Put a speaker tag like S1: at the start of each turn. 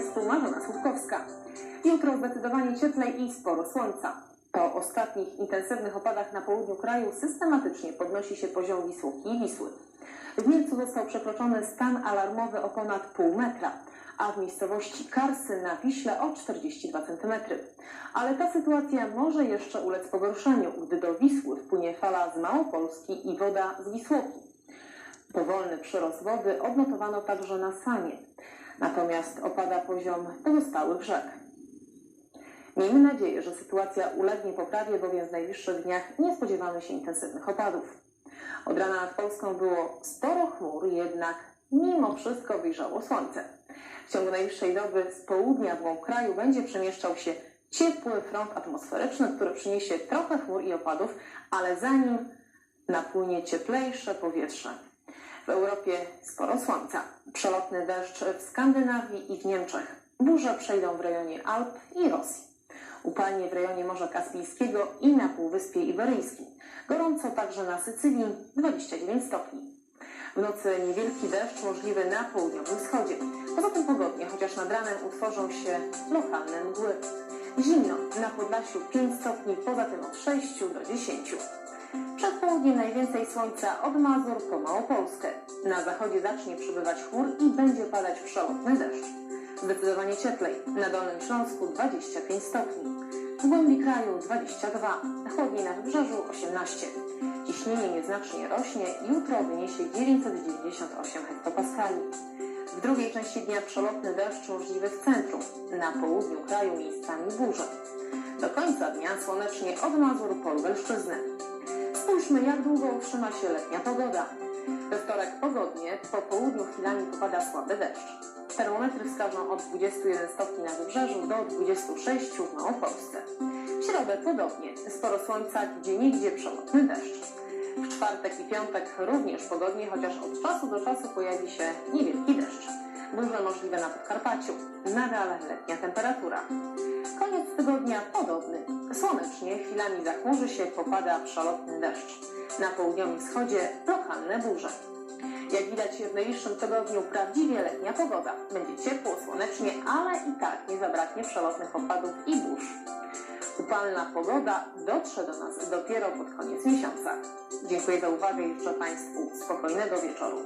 S1: Państwu Marzena Słupkowska. Jutro zdecydowanie cieplej i sporo słońca. Po ostatnich intensywnych opadach na południu kraju systematycznie podnosi się poziom Wisłoki i Wisły. W Mielcu został przekroczony stan alarmowy o ponad pół metra, a w miejscowości Karsy na Wiśle o 42 cm. Ale ta sytuacja może jeszcze ulec pogorszeniu, gdy do Wisły wpłynie fala z Małopolski i woda z Wisłoki. Powolny przyrost wody odnotowano także na Sanie, natomiast opada poziom pozostałych rzek. Miejmy nadzieję, że sytuacja ulegnie poprawie, bowiem w najbliższych dniach nie spodziewamy się intensywnych opadów. Od rana nad Polską było sporo chmur, jednak mimo wszystko wyjrzało słońce. W ciągu najbliższej doby z południa w głąb kraju będzie przemieszczał się ciepły front atmosferyczny, który przyniesie trochę chmur i opadów, ale za nim napłynie cieplejsze powietrze. W Europie sporo słońca, przelotny deszcz w Skandynawii i w Niemczech. Burze przejdą w rejonie Alp i Rosji. Upalnie w rejonie Morza Kaspijskiego i na Półwyspie Iberyjskim. Gorąco także na Sycylii 29 stopni. W nocy niewielki deszcz możliwy na południowym wschodzie. Poza tym pogodnie, chociaż nad ranem utworzą się lokalne mgły. Zimno na Podlasiu 5 stopni, poza tym od 6 do 10. Przed południem najwięcej słońca od Mazur po Małopolskę. Na zachodzie zacznie przybywać chmur i będzie padać przelotny deszcz. Zdecydowanie cieplej. Na Dolnym Śląsku 25 stopni. W głębi kraju 22. Chłodniej na wybrzeżu 18. Ciśnienie nieznacznie rośnie. Jutro wyniesie 998 hektopaskali. W drugiej części dnia przelotny deszcz możliwy w centrum. Na południu kraju miejscami burze. Do końca dnia słonecznie od Mazur po Lubelszczyznę. Spójrzmy, jak długo utrzyma się letnia pogoda. We wtorek pogodnie, po południu chwilami popada słaby deszcz. Termometry wskażą od 21 stopni na wybrzeżu do 26 w Małopolsce. W środę podobnie, sporo słońca, gdzie niegdzie przelotny deszcz. W czwartek i piątek również pogodnie, chociaż od czasu do czasu pojawi się niewielki deszcz. Burze możliwe na Podkarpaciu. Nadal letnia temperatura. Koniec tygodnia podobny. Słonecznie, chwilami zachmurzy się, popada przelotny deszcz. Na południowym wschodzie lokalne burze. Jak widać w najbliższym tygodniu prawdziwie letnia pogoda. Będzie ciepło, słonecznie, ale i tak nie zabraknie przelotnych opadów i burz. Upalna pogoda dotrze do nas dopiero pod koniec miesiąca. Dziękuję za uwagę i życzę Państwu spokojnego wieczoru.